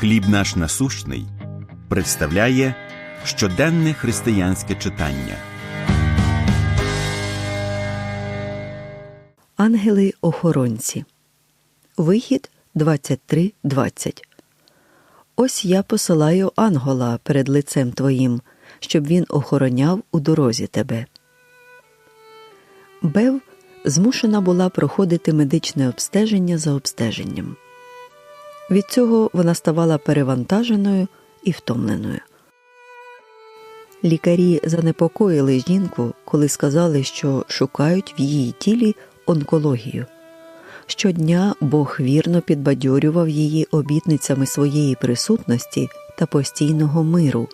Хліб наш насущний представляє щоденне християнське читання. Ангели-охоронці. Вихід 23.20. Ось я посилаю ангола перед лицем твоїм, щоб він охороняв у дорозі тебе. Бев змушена була проходити медичне обстеження за обстеженням. Від цього вона ставала перевантаженою і втомленою. Лікарі занепокоїли жінку, коли сказали, що шукають в її тілі онкологію. Щодня Бог вірно підбадьорював її обітницями своєї присутності та постійного миру,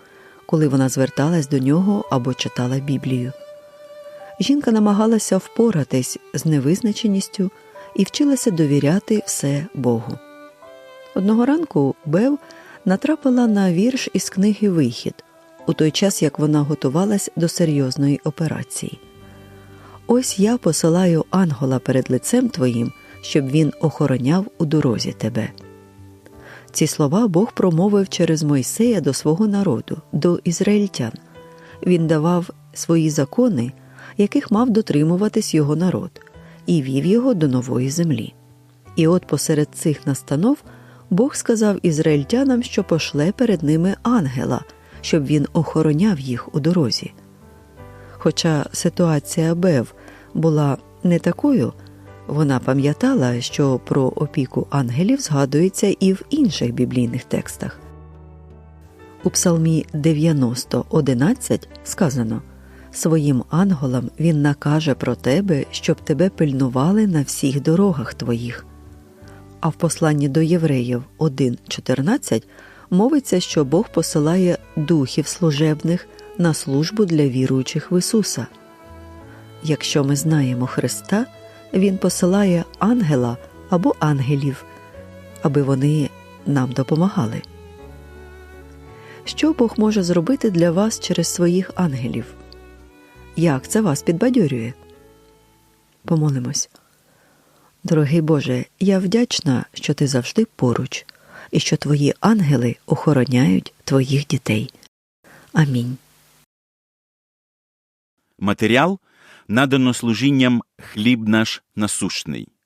коли вона зверталась до нього або читала Біблію. Жінка намагалася впоратись з невизначеністю і вчилася довіряти все Богу. Одного ранку Бев натрапила на вірш із книги Вихід у той час, як вона готувалась до серйозної операції. Ось я посилаю ангола перед лицем твоїм, щоб він охороняв у дорозі тебе. Ці слова Бог промовив через Мойсея до свого народу, до ізраїльтян. Він давав свої закони, яких мав дотримуватись його народ, і вів його до нової землі. І от посеред цих настанов Бог сказав ізраїльтянам, що пошле перед ними ангела, щоб він охороняв їх у дорозі. Хоча ситуація Бев була не такою, вона пам'ятала, що про опіку ангелів згадується і в інших біблійних текстах. У Псалмі 90.11 сказано Своїм анголам він накаже про тебе, щоб тебе пильнували на всіх дорогах твоїх. А в посланні до євреїв 1.14 мовиться, що Бог посилає духів служебних на службу для віруючих в Ісуса. Якщо ми знаємо Христа, Він посилає ангела або ангелів, аби вони нам допомагали. Що Бог може зробити для вас через своїх ангелів? Як це вас підбадьорює? Помолимось. Дорогий Боже, я вдячна, що ти завжди поруч, і що твої ангели охороняють твоїх дітей. Амінь. Матеріал надано служінням Хліб наш насущний.